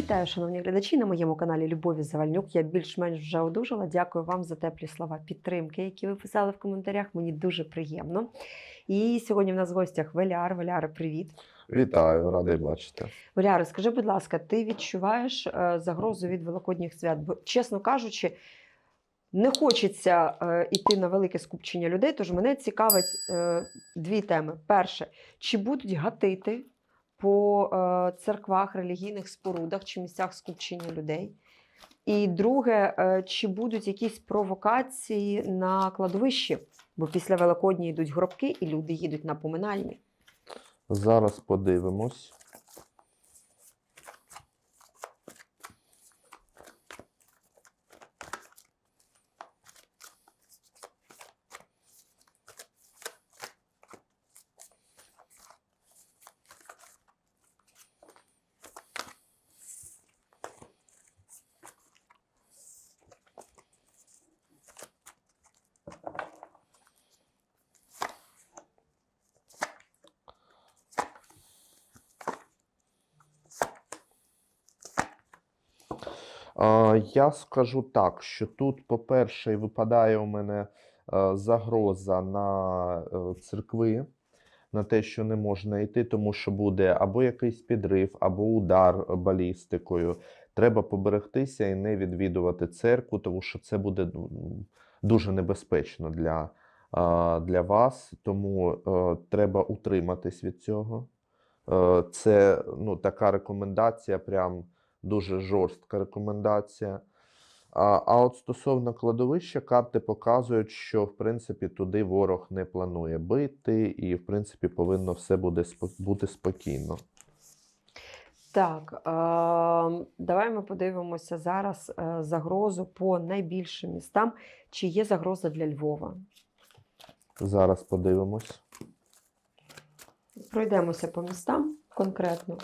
Вітаю, шановні глядачі, на моєму каналі Любові Завальнюк. Я більш-менш вже одужала. Дякую вам за теплі слова підтримки, які ви писали в коментарях. Мені дуже приємно. І сьогодні в нас в гостях Валяр. Валяре, привіт. Вітаю, радий бачити. Валяре, скажи, будь ласка, ти відчуваєш е, загрозу від великодніх свят? Бо, чесно кажучи, не хочеться е, йти на велике скупчення людей, тож мене цікавить е, дві теми. Перше, чи будуть гатити по е, церквах, релігійних спорудах чи місцях скупчення людей? І друге, е, чи будуть якісь провокації на кладовищі? Бо після Великодні йдуть гробки, і люди їдуть на поминальні. Зараз подивимось. Я скажу так, що тут, по-перше, випадає у мене е, загроза на е, церкви, на те, що не можна йти, тому що буде або якийсь підрив, або удар балістикою. Треба поберегтися і не відвідувати церкву, тому що це буде ну, дуже небезпечно для, для вас. Тому е, треба утриматись від цього. Е, Це ну, така рекомендація, прям дуже жорстка рекомендація. А, а от стосовно кладовища, карти показують, що в принципі туди ворог не планує бити, і в принципі повинно все буде бути спокійно. Так, е, давай ми подивимося зараз е, загрозу по найбільшим містам. Чи є загроза для Львова? Зараз подивимось. Пройдемося по містам конкретно.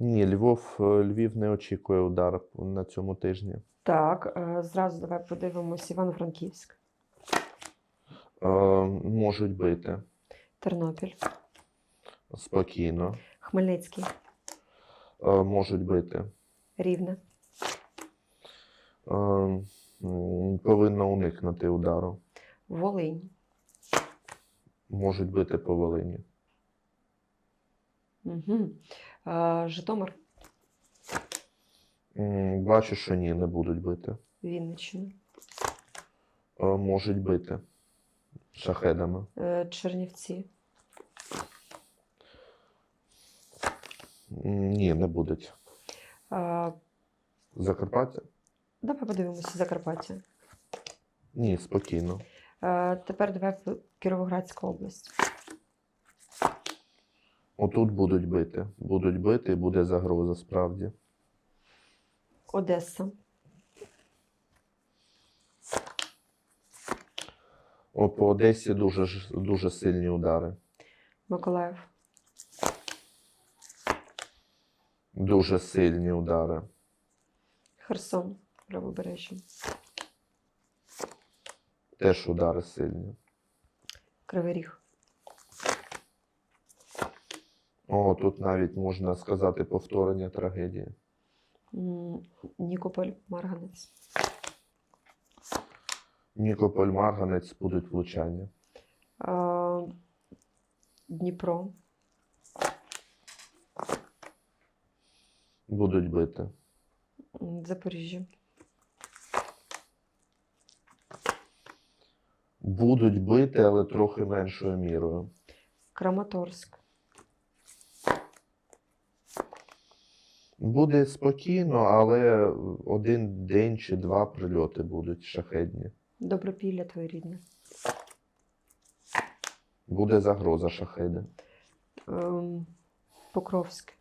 Ні, Львов, е, Львів не очікує удар на цьому тижні. Так, е, зразу давай подивимося Івано-Франківськ, Е, можуть бити Тернопіль, спокійно, Хмельницький, е, можуть бити. Рівне, Е, м, уникнути удару. Волинь. Можуть бити по Волині. Угу. Е, Житомир, Бачу, що ні, не будуть бити. Вінниччина, Е, Можуть бити шахедами. е, Чернівці, Ні, не будуть. Закарпаття? давай подивимося Закарпаття. Ні, спокійно. Тепер давай Кіровоградська область. Отут будуть бити. Будуть бити і буде загроза справді. Одеса, О, по Одесі дуже, дуже сильні удари. Миколаїв, Дуже сильні удари. Херсон, правобережжя, Теж удари сильні. Кривий Ріг, О, тут навіть можна сказати повторення трагедії. Нікополь, Марганець, Нікополь, Марганець будуть влучання. е, Дніпро, Будуть бити. Запоріжжя, Будуть бити, але трохи меншою мірою. Краматорськ, Буде спокійно, але один день чи два прильоти будуть шахедні. Добропілля твоє рідне. Буде загроза шахеди. Ем, Покровське.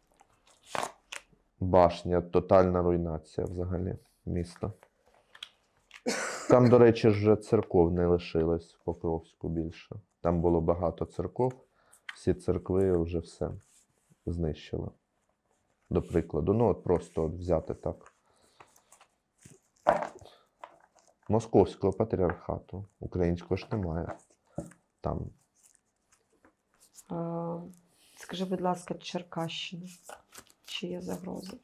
Башня, тотальна руйнація взагалі міста. Там, до речі, вже церков не лишилось в Покровську більше. Там було багато церков, всі церкви вже все знищили. До прикладу. Ну, от просто от взяти так. Московського патріархату. Українського ж немає. Там. Скажи, будь ласка, Черкащина. Чи є загроза?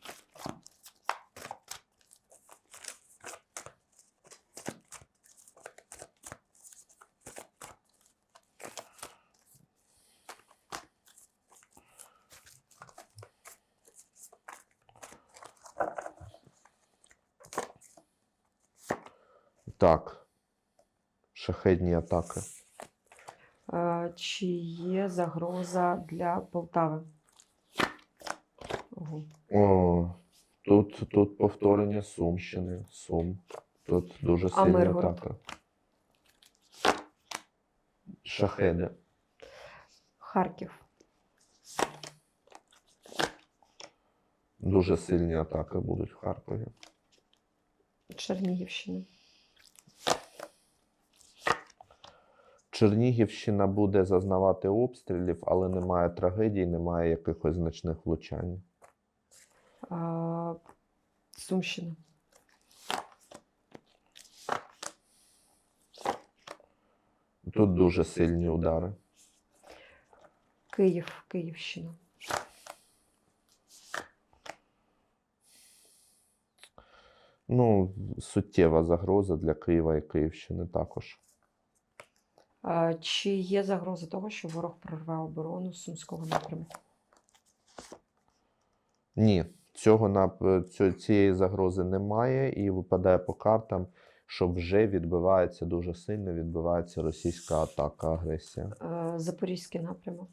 Так. Шахедні атаки. Чи є загроза для Полтави? Ого. О, тут, тут повторення Сумщини. Сум. Тут дуже сильна атака. Шахеди. Харків. Дуже сильні атаки будуть в Харкові. Чернігівщина. Чернігівщина буде зазнавати обстрілів, але немає трагедій, немає якихось значних влучань. Е, Сумщина. Тут дуже сильні удари. Київ. Київщина. Ну, суттєва загроза для Києва і Київщини також. Чи є загроза того, що ворог прорве оборону Сумського напрямку? Ні, цього на цієї загрози немає, і випадає по картам, що вже відбивається дуже сильно, відбивається російська атака, агресія. Е, Запорізький напрямок.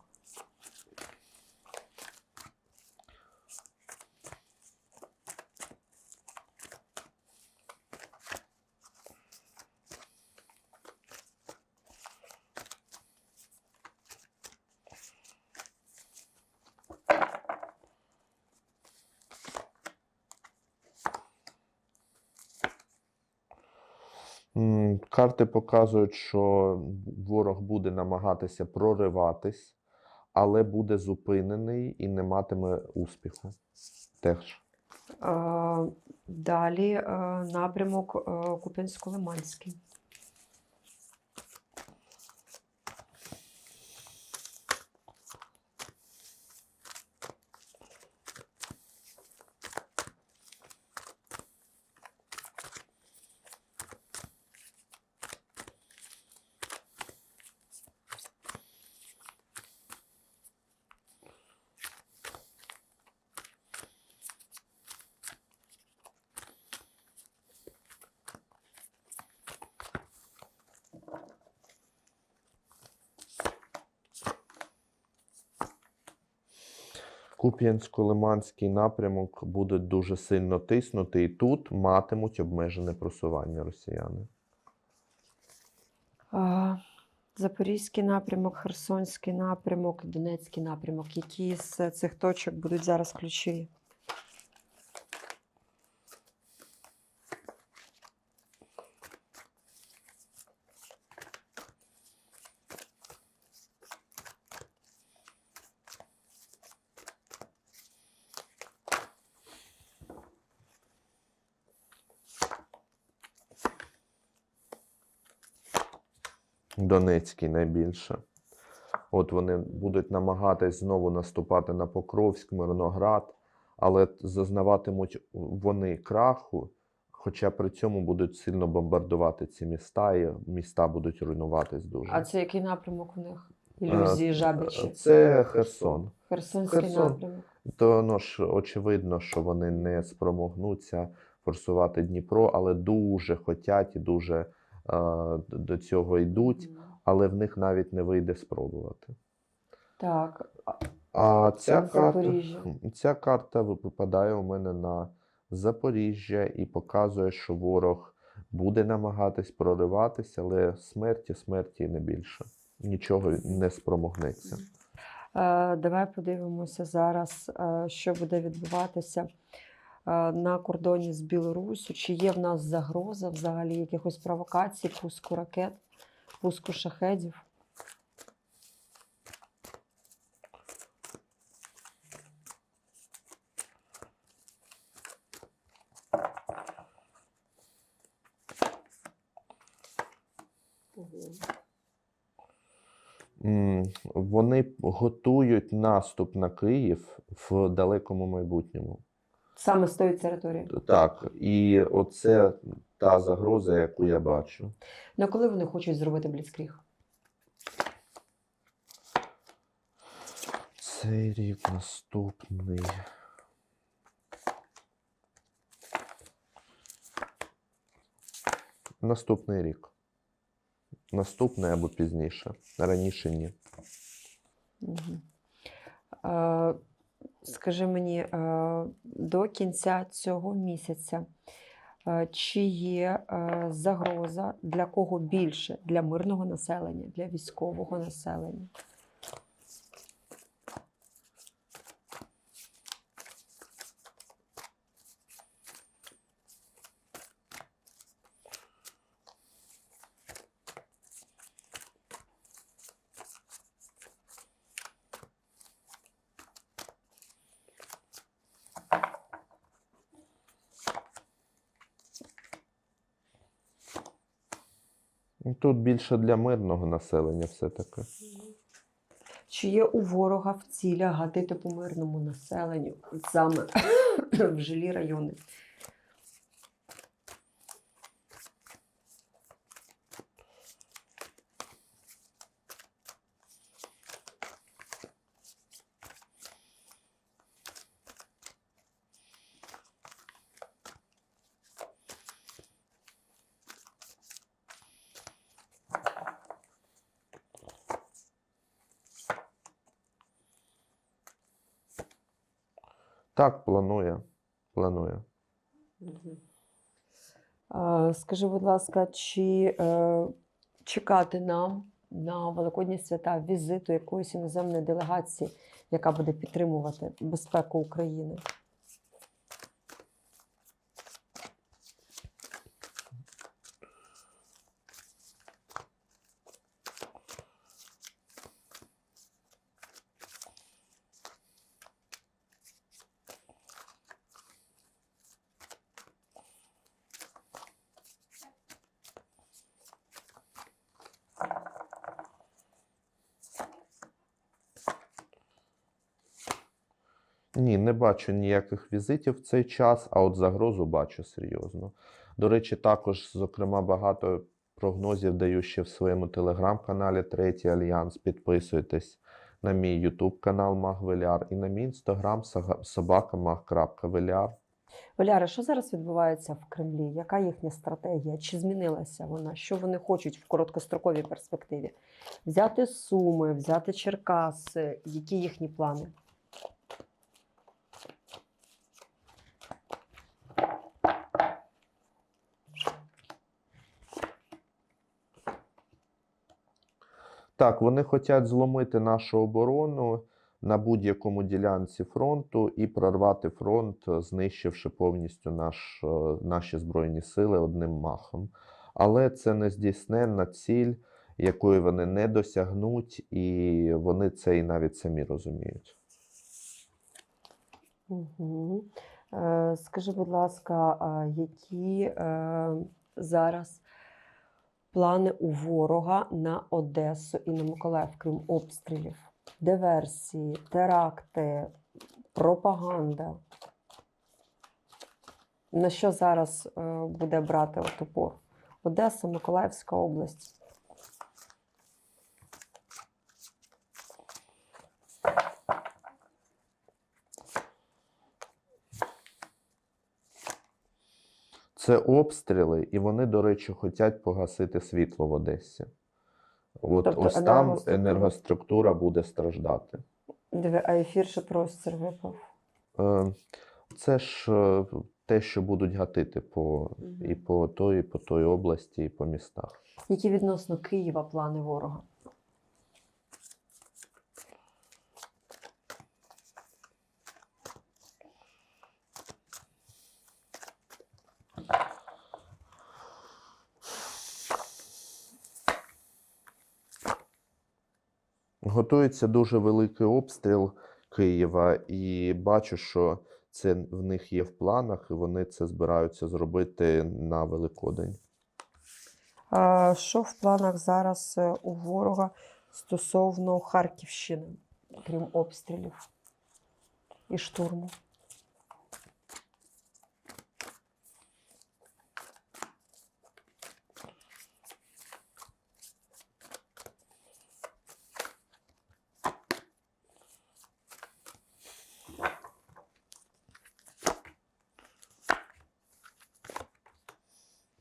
Карти показують, що ворог буде намагатися прориватись, але буде зупинений і не матиме успіху. Теж. Далі е, напрямок е, Куп'янсько-Лиманський. Куп'янсько-Лиманський напрямок буде дуже сильно тиснути, і тут матимуть обмежене просування росіяни. Запорізький напрямок, Херсонський напрямок, Донецький напрямок. Які з цих точок будуть зараз ключові? Донецький найбільше. От вони будуть намагатись знову наступати на Покровськ, Мирноград, але зазнаватимуть вони краху, хоча при цьому будуть сильно бомбардувати ці міста, і міста будуть руйнуватись дуже. А це який напрямок у них? Ілюзії, жабичі. Це Херсон. Херсонський Херсон. напрямок. То ну ж очевидно, що вони не спромогнуться форсувати Дніпро, але дуже хотять і дуже е, до цього йдуть, але в них навіть не вийде спробувати. Так. а- ця карта, ця карта випадає у мене на Запоріжжя і показує, що ворог буде намагатись прориватися, але смерті, смерті не більше. Нічого не спромогнеться. Е, Давай подивимося зараз, е, що буде відбуватися на кордоні з Білоруссю. Чи є в нас загроза взагалі якихось провокацій, пуску ракет, пуску шахедів? Вони готують наступ на Київ в далекому майбутньому. Саме з тої території. Так, і оце та загроза, яку я бачу. На коли вони хочуть зробити бліцкріг? Цей рік наступний. Наступний рік. Наступний або пізніше. Раніше ні. Угу. Скажи мені, е, до кінця цього місяця, е, чи є е, загроза для кого більше? Для мирного населення, для військового населення? Тут більше для мирного населення все-таки. Чи є у ворога в цілях гатити по мирному населенню саме в жилі райони? Так, планує. Планує. Е, Скажи, будь ласка, чи е, чекати нам на Великодні свята візиту якоїсь іноземної делегації, яка буде підтримувати безпеку України? Ні, не бачу ніяких візитів в цей час, а от загрозу бачу серйозно. До речі, також, зокрема, багато прогнозів даю ще в своєму телеграм-каналі Третій Альянс. Підписуйтесь на мій ютуб канал Магвеляр і на мій інстаграм собакамаг.веляр. Валяра, що зараз відбувається в Кремлі? Яка їхня стратегія? Чи змінилася вона? Що вони хочуть в короткостроковій перспективі? Взяти Суми, взяти Черкаси? Які їхні плани? Так, вони хочуть зломити нашу оборону на будь-якому ділянці фронту і прорвати фронт, знищивши повністю наш, е, наші збройні сили одним махом. Але це не здійсненна ціль, якої вони не досягнуть, і вони це і навіть самі розуміють. Угу. Скажи, будь ласка, які е, зараз плани у ворога на Одесу і на Миколаїв, крім обстрілів? Диверсії, теракти, пропаганда? На що зараз е, буде брати от опор? Одеса, Миколаївська область. Це обстріли, і вони, до речі, хочуть погасити світло в Одесі. От Тобто ось там енергоструктура. енергоструктура буде страждати. Диви, а ефір ще простір випав. Е, Це ж е, те, що будуть гатити по, і по той, і по той області, і по містах. Які відносно Києва плани ворога? Готується дуже великий обстріл Києва, і бачу, що це в них є в планах, і вони це збираються зробити на Великодень. А, що в планах зараз е, у ворога стосовно Харківщини, крім обстрілів і штурму?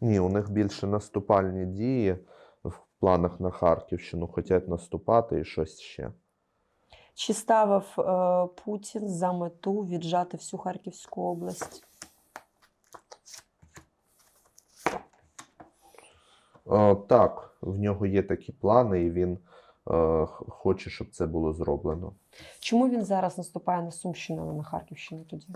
Ні, у них більше наступальні дії в планах на Харківщину, хочуть наступати і щось ще. Чи ставив е, Путін за мету віджати всю Харківську область? Е, так, в нього є такі плани, і він е, хоче, щоб це було зроблено. Чому він зараз наступає на Сумщину, а не на Харківщину тоді?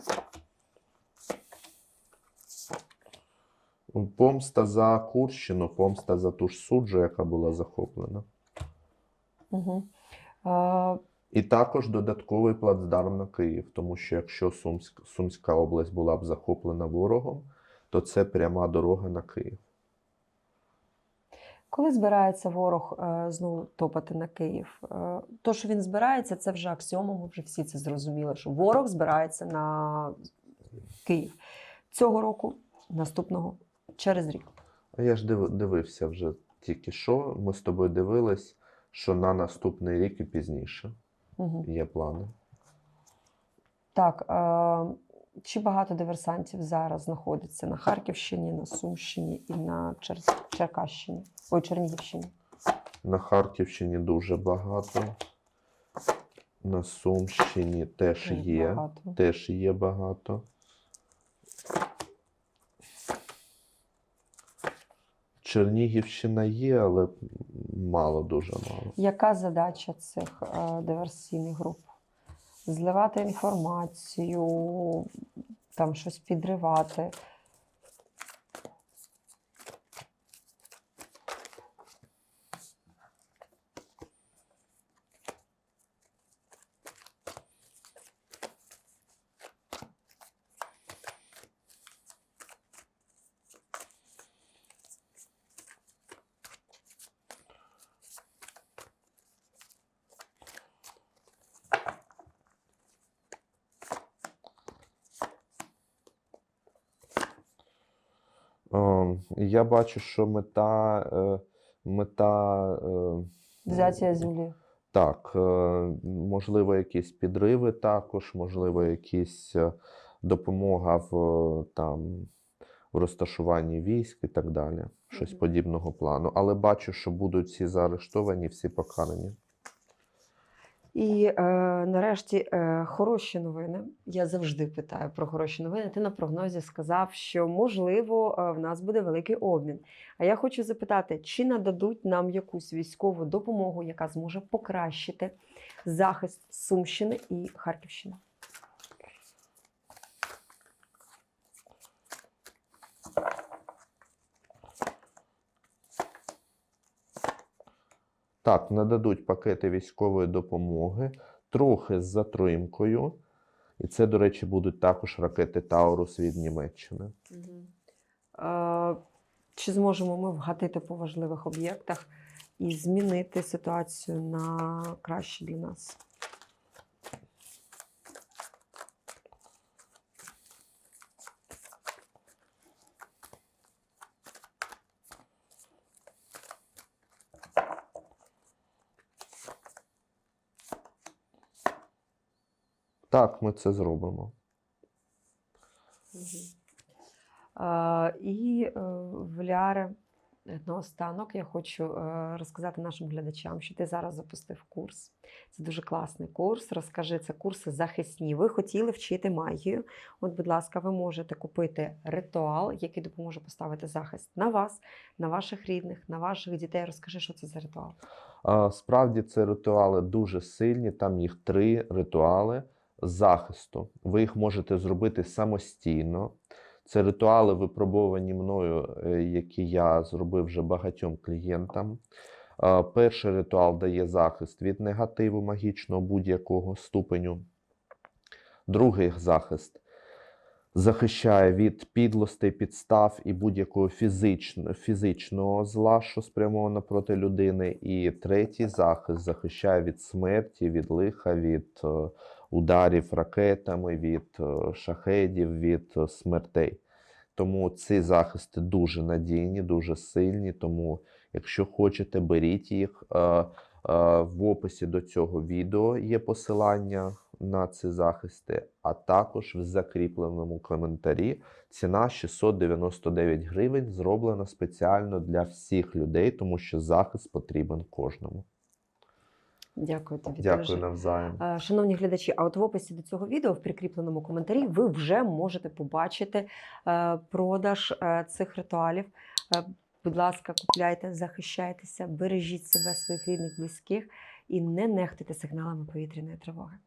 Помста за Курщину, помста за ту ж суджу, яка була захоплена. Угу. Е, І також додатковий плацдарм на Київ, тому що якщо Сумськ, Сумська область була б захоплена ворогом, то це пряма дорога на Київ. коли збирається ворог е, знову топати на Київ? Е, то, що він збирається, це вже аксіома, ми вже всі це зрозуміли, що ворог збирається на Київ. Цього року, наступного, через рік. А я ж див, дивився вже тільки що. Ми з тобою дивились, що на наступний рік і пізніше Угу. є плани. Так, е, чи багато диверсантів зараз знаходиться на Харківщині, на Сумщині і на Чер... Черкащині? Ой, Чернігівщині. На Харківщині дуже багато. На Сумщині теж є. багато. Теж є багато. Чернігівщина є, але мало, дуже мало. Яка задача цих е, диверсійних груп? Зливати інформацію, там щось підривати. Я бачу, що мета, е, мета е, Взяття землі. Так, е, можливо, якісь підриви також, можливо, якісь е, допомога в е, там в розташуванні військ і так далі. Щось подібного плану. Але бачу, що будуть всі заарештовані, всі покарані. І е, нарешті е, хороші новини. Я завжди питаю про хороші новини. Ти на прогнозі сказав, що можливо е, в нас буде великий обмін. А я хочу запитати, чи нададуть нам якусь військову допомогу, яка зможе покращити захист Сумщини і Харківщини? Так, нададуть пакети військової допомоги, трохи з затримкою. І це, до речі, будуть також ракети Таурус від Німеччини. Чи зможемо ми вгатити по важливих об'єктах і змінити ситуацію на краще для нас? Так, ми це зробимо. І е, в Ляри Наостанок я хочу е, розказати нашим глядачам, що ти зараз запустив курс. Це дуже класний курс. Розкажи, це курси захисні. Ви хотіли вчити магію. От, будь ласка, ви можете купити ритуал, який допоможе поставити захист на вас, на ваших рідних, на ваших дітей. Розкажи, що це за ритуал. А, Справді це ритуали дуже сильні. Там їх три ритуали захисту. Ви їх можете зробити самостійно. Це ритуали, випробовані мною, е, які я зробив вже багатьом клієнтам. Перший ритуал дає захист від негативу магічного будь-якого ступеню. Другий захист захищає від підлостей, підстав і будь-якого фізично, фізичного зла, що спрямовано проти людини. І третій захист захищає від смерті, від лиха, від е, ударів ракетами, від е, шахедів, від е, смертей. Тому ці захисти дуже надійні, дуже сильні. Тому, якщо хочете, беріть їх. Е, В описі до цього відео є посилання на ці захисти, а також в закріпленому коментарі ціна 699 гривень зроблена спеціально для всіх людей, тому що захист потрібен кожному. Дякую тобі. Дякую дуже. навзаєм. Шановні глядачі, а от в описі до цього відео в прикріпленому коментарі ви вже можете побачити е, продаж е, цих ритуалів. Е, Будь ласка, купляйте, захищайтеся, бережіть себе, своїх рідних, близьких і не нехтуйте сигналами повітряної тривоги.